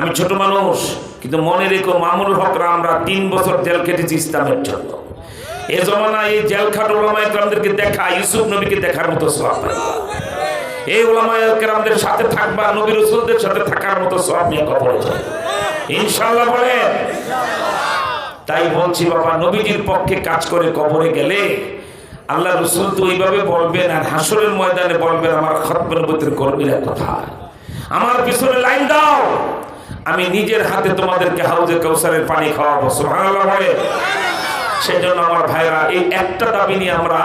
আমি ছোট মানুষ, কিন্তু মনে রেখো মামুনুল হকরা আমরা তিন বছর জেল কেটেছি ইসলামের জন্য। এ জমানা এই জেল খাট ওলামা একরামদেরকে দেখা, ইউসুফ নবীকে দেখার মতো সব এই ওলামা একরামদের সাথে থাকবা, নবী রসুলদের সাথে থাকার মতো সব নিয়ে কথা বলছে ইনশাল্লাহ বলেন। তাই বলছি বাবা, নবীজির পক্ষে কাজ করে কবরে গেলে আল্লাহ রসুল তো ওইভাবে বলবেন, আর হাসরের ময়দানে বলবেন, আমার খতমের ভিতরে কর্মীরা কথা আমার পিছনে লাইন দাও। আমি নিজের হাতে তোমাদেরকে হাউজে কৌসারের পানি খাওয়াবো, সুবহানাল্লাহ বলে। সেই জন্য আমার ভাইরা এই একটা দাবি নিয়ে আমরা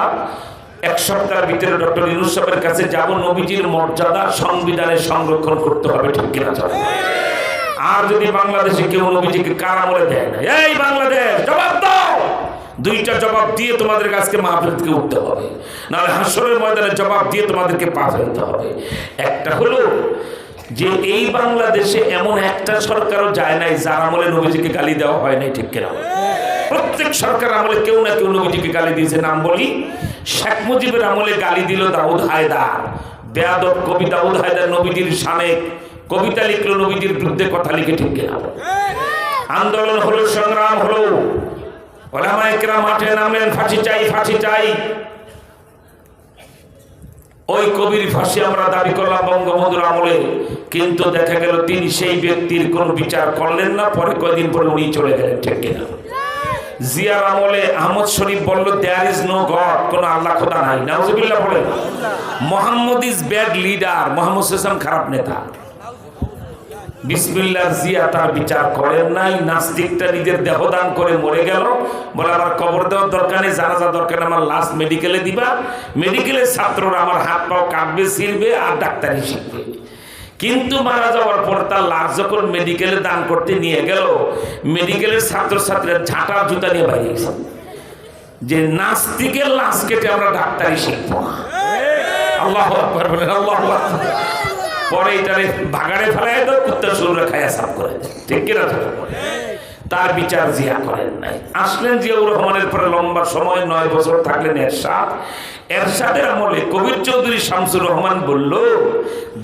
এক সপ্তাহের ভিতরে ডক্টর ইনুস সাহেবের কাছে যাব, নবীজির মর্যাদা সংবিধানে সংরক্ষণ করতে হবে, ঠিক কিনা চলে আর যদি বাংলাদেশে কেউ নবীজিকে কারা বলে দেয় না? এই বাংলাদেশ, জবাব দাও! দুইটা জবাব দিয়ে তোমাদের আজকে মাহফিল থেকে উঠতে হবে। নাহলে হাসরের ময়দানে জবাব দিয়ে তোমাদেরকে পা ফেলতে হবে। একটা হলো যে এই বাংলাদেশে এমন একটা সরকারও যায় নাই, যার আমলে নবীজিকে গালি দেওয়া হয় নাই, ঠিক কিনা? প্রত্যেক সরকার আমলে কেউ না কেউ নবীজিকে গালি দিয়েছে। নাম বলি, শেখ মুজিবের আমলে গালি দিল দাউদ হায়দার। বেয়াদব কবি দাউদ হায়দার নবীজির সামনে কবিতা লিখলো, নবীজির বিরুদ্ধে কথা লিখে ঠিক কিনা? আন্দোলন হলো, সংগ্রাম হলো। ওলামা মাঠে নামলেন, ফাঁসি চাই ফাঁসি চাই। ওই কবির ফাঁসি আমরা দাবি করলাম বঙ্গবন্ধুর আমলে। কিন্তু দেখা গেল তিনি সেই ব্যক্তির কোন বিচার করলেন না, পরে কয়েকদিন পরে উনি চলে গেলেন, ঠিক কিনা? জিয়ার আমলে আহমদ শরীফ বলল দেয়ার ইজ নো গড কোন আল্লাহ খোদা নাই। নাউজুবিল্লাহ বলেন, Mohammad is bad leader Mohammad Hossain খারাপ নেতা। বিসমিল্লার জিয়া তার বিচার করেন নাই নাস্তিকটা নিজের দেহদান করে মরে গেল। বলে আমার কবর দেওয়ার দরকার নেই জানাজা দরকার আমার লাস্ট মেডিকেলে দিবা। মেডিকেলের ছাত্ররা আমার হাত পাও কাঁপবে ছিড়বে আর ডাক্তারি শিখবে। কিন্তু মারা যাওয়ার পর তার লাশ যখন মেডিকেলে দান করতে নিয়ে গেল মেডিকেলের ছাত্রছাত্রীরা ঝাঁটা জুতা নিয়ে বাইরে গেছে। যে নাস্তিকের লাশ কেটে আমরা ডাক্তারি শিখব। আল্লাহ আল্লাহ পরে এটারে ভাগাড়ে ফেলায় তো শুরু সাফ করে ঠিক কিনা তার বিচার জিয়া করেন নাই। আসলেন জিয়াউর রহমানের পরে লম্বা সময়, নয় বছর থাকলেন এরশাদ। এরশাদের আমলে কবির চৌধুরী শামসুর রহমান বলল,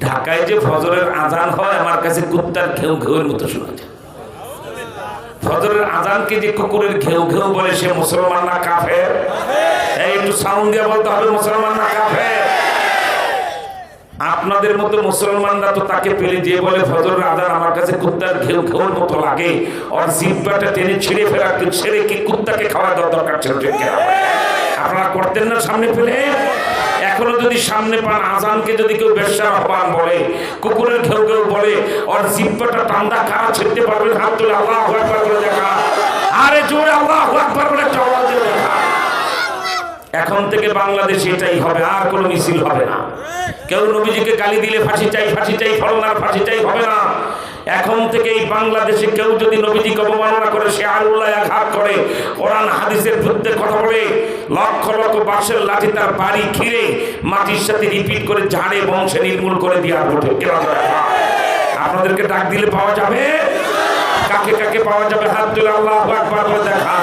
ঢাকায় যে ফজরের আজান হয়, আমার কাছে কুত্তার ঘেউ ঘেউর মতো শোনা যায়। ফজরের আজানকে যে কুকুরের ঘেউ ঘেউ বলে, সে মুসলমান না কাফের? একটু সাউন্ড দিয়ে বলতে হবে, মুসলমান না কাফের? আপনাদের মতো মুসলমানরা তো তাকে পেলে যে বলে ফজর আজান আমার কাছে কুত্তার ঘেউ ঘেউর মতো লাগে। আর জিব্বাটা টেনে ছিঁড়ে ফেলা ছেড়ে কি কুত্তাকে খাওয়া দেওয়া দরকার ছিল? আপনারা করতেন না সামনে ফেলে? এখনও যদি সামনে পান, আজানকে যদি কেউ বেশার আহ্বান বলে, কুকুরের ঘেউ ঘেউ বলে আর জিব্বাটা টান্দা কারা ছিঁড়তে পারবেন, হাত তুলে আল্লাহ দেখা। আরে জোরে আল্লাহ একবার করে একটা আওয়াজ এখন থেকে বাংলাদেশে এটাই হবে, আর কোনো মিছিল হবে না। কেউ নবীজিকে গালি দিলে ফাঁসি চাই ফাঁসি চাই ফলনার ফাঁসি চাই, হবে না। এখন থেকে এই বাংলাদেশে কেউ যদি নবীজিকে অবমাননা করে, সে আল্লাহ আঘাত করে, কোরআন, হাদিসের বিরুদ্ধে কথা বলে, লক্ষ লক্ষ বাঁশের লাঠি তার বাড়ি ঘিরে মাটির সাথে রিপিট করে ঝাড়ে, বংশে নির্মূল করে দেওয়ার ওঠে আপনাদেরকে ডাক দিলে পাওয়া যাবে? কাকে কাকে পাওয়া যাবে? হাত তুলে আল্লাহ একবার দেখা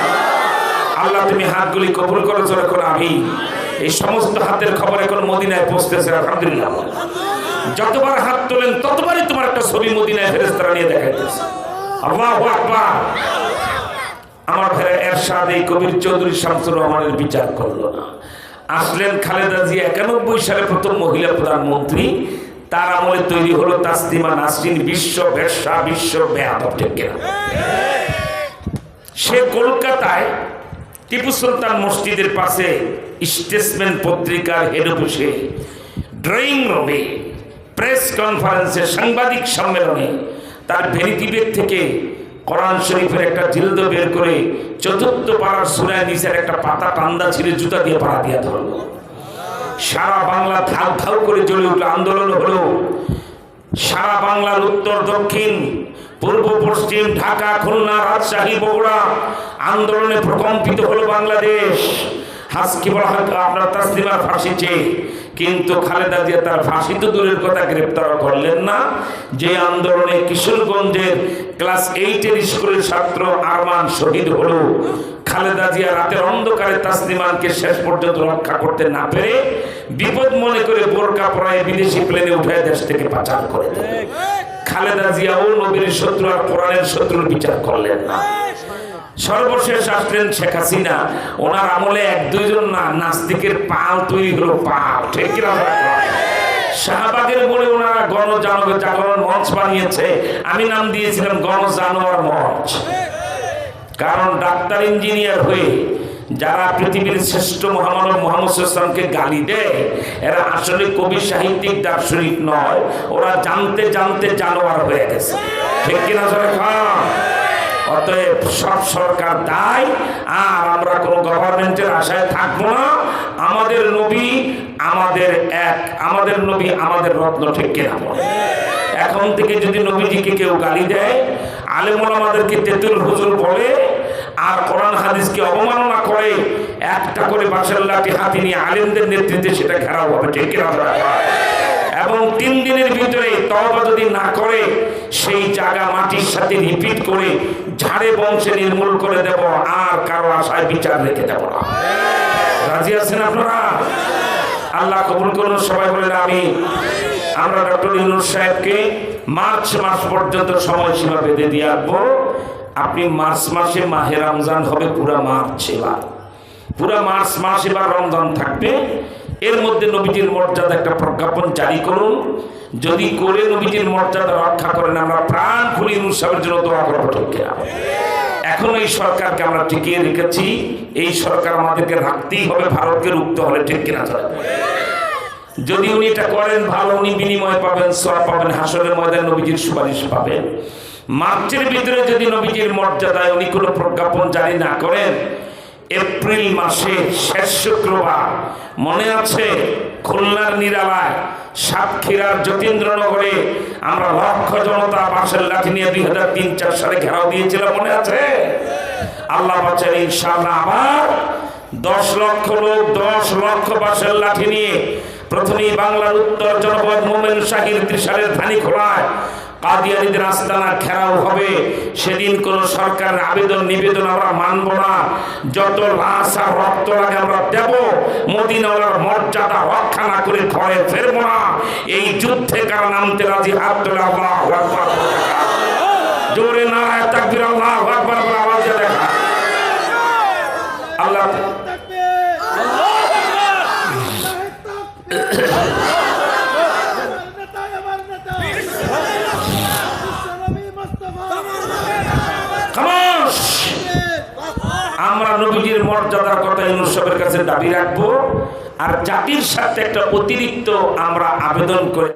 আল্লাহ তুমি হাতগুলি কবুল করো, জোরে করে আমি এই সমস্ত হাতের খবর এখন মদিনায় পৌঁছতেছে, আলহামদুলিল্লাহ। যতবার হাত তোলেন, ততবারই তোমার একটা ছবি মদিনায় ফেরেস্তারা নিয়ে দেখাইতেছে। আকবার। আমার ভাই এরশাদ, এই কবির চৌধুরী শামসুর রহমানের বিচার করল না। আসলেন খালেদা জিয়া একানব্বই সালে প্রথম মহিলা প্রধানমন্ত্রী। তার আমলে তৈরি হলো তাসলিমা নাসরিন বিশ্ব ভেসা বিশ্ব ঠিক সে কলকাতায় টিপু সুলতান মসজিদের পাশে স্টেটসম্যান পত্রিকার হেড অফিসে ড্রয়িং রুমে, প্রেস কনফারেন্সে, সাংবাদিক সম্মেলনে তার ব্যাগ থেকে কোরআন শরীফের একটা জিলদ বের করে চতুর্থ পাড়ার সুরায় নিচের একটা পাতা টান্দা ছিঁড়ে জুতা দিয়ে পাড়া দিয়ে ধরল। সারা বাংলা ধাউ ধাউ করে জ্বলে উঠল। আন্দোলন হলো সারা বাংলার উত্তর, দক্ষিণ পূর্ব পশ্চিম ঢাকা, খুলনা, রাজশাহী, বগুড়া আন্দোলনে প্রকম্পিত হলো বাংলাদেশ। হাসকি বলা হয়, আপনার তাসলিমার ফাঁসি কিন্তু খালেদা জিয়া তার ফাঁসি তো দূরের কথা গ্রেপ্তার করলেন না। যে আন্দোলনে কিশোরগঞ্জের ক্লাস এইটের স্কুলের ছাত্র আরমান শহীদ হলো। খালেদা জিয়া রাতের অন্ধকারে তাসলিমানকে শেষ পর্যন্ত রক্ষা করতে না পেরে বিপদ মনে করে বোরকা পরায় বিদেশি প্লেনে উঠে দেশ থেকে পাচার করে দেয়। খালেদা জিয়াও নবীর শত্রু আর কোরআনের শত্রুর বিচার করলেন না। সর্বশেষ আসলেন শেখ হাসিনা। ওনার আমলে এক, দুইজন না, নাস্তিকের পাল তৈরি হলো পাল। ঠিক? শাহবাগের মোড়ে ওনারা গণ জাগরণ মঞ্চ বানিয়েছে। আমি নাম দিয়েছিলাম গণ জানোয়ার মঞ্চ। কারণ ডাক্তার ইঞ্জিনিয়ার হয়ে যারা পৃথিবীর শ্রেষ্ঠ মহামানব মোহাম্মদ ইসলামকে গালি দেয়, এরা আসলে কবি, সাহিত্যিক, দার্শনিক নয়, ওরা জানতে জানতে জানোয়ার হয়ে গেছে। ঠিক কিনা সরে খান অতএব সব সরকার দায়, আর আমরা কোনো গভর্নমেন্টের আশায় থাকব না। আমাদের নবী আমাদের এক, আমাদের নবী আমাদের রত্ন, ঠিক কিনা এখন থেকে যদি নবীজিকে কেউ গালি দেয়, আলেমুল আমাদেরকে তেতুল হুজুর বলে আর কোরআন হাদিসকে অবমাননা করে একটা করে বাসার লাঠি হাতি নিয়ে আলেমদের নেতৃত্বে সেটা ঘেরাও হবে, ঠিক কিনা এবং তিন দিনের ভিতরে তবা যদি না করে, সেই জায়গা মাটির সাথে রিপিট করে ঝাড়ে বংশে নির্মূল করে দেব, আর কারও আশায় বিচার রেখে দেব না। রাজি আছেন আপনারা? আল্লাহ কবুল করুন, সবাই বলেন আমি আমরা ডক্টর ইউনুস সাহেবকে মার্চ মাস পর্যন্ত সময়সীমা বেঁধে দিয়ে আসব। আপনি মার্চ মাসে মাহে রমজান হবে, পুরা মার্চ এবার। পুরা মার্চ মাস এবার রমজান থাকবে। এর মধ্যে নবীজির মর্যাদা একটা প্রজ্ঞাপন জারি করুন। যদি করে নবীজির মর্যাদা রক্ষা করেন, আমরা প্রাণ খুলি ইউনুস সাহেবের জন্য দোয়া করব এখন এই সরকারকে আমরা টিকিয়ে রেখেছি। এই সরকার আমাদেরকে রাখতেই হবে, ভারতকে রুখতে হবে, ঠিক কিনা, স্যার? যদি উনি এটা করেন, ভালো, উনি বিনিময় পাবেন সব পাবেন হাসনের ময়দান নবীজির সুপারিশ পাবেন। মার্চের ভিতরে যদি নবীজির মর্যাদায় উনি কোনো প্রজ্ঞাপন জারি না করেন, এপ্রিল মাসে শেষ শুক্রবার মনে আছে খুলনার নিরালায় সাতক্ষীরার যতীন্দ্রনগরে আমরা লক্ষ জনতা বাসের লাঠি নিয়ে দুই হাজার তিন চার সালে ঘেরাও দিয়েছিলাম, মনে আছে? আল্লাহ বাচ্চার আবার দশ লক্ষ লোক, দশ লক্ষ বাসের লাঠি নিয়ে প্রথমেই বাংলার উত্তর জনপদ মোমেন শাহির ত্রিশালের ধানি খোলায় কাদিয়ানিদের আস্তানা ঘেরাও হবে। সেদিন কোন সরকার আবেদন, নিবেদন আমরা মানব না। যত লাশ আর রক্ত লাগে আমরা দেব। মদিনাওয়ালার মর্যাদা রক্ষা না করে ঘরে ফেরব না। এই যুদ্ধে কারা নামতে রাজি? হাত তোলা জোরে নারায় তাকবীর মর্যাদার কথা ইউনুসেফের কাছে দাবি রাখব। আর জাতির সাথে একটা অতিরিক্ত আমরা আবেদন করে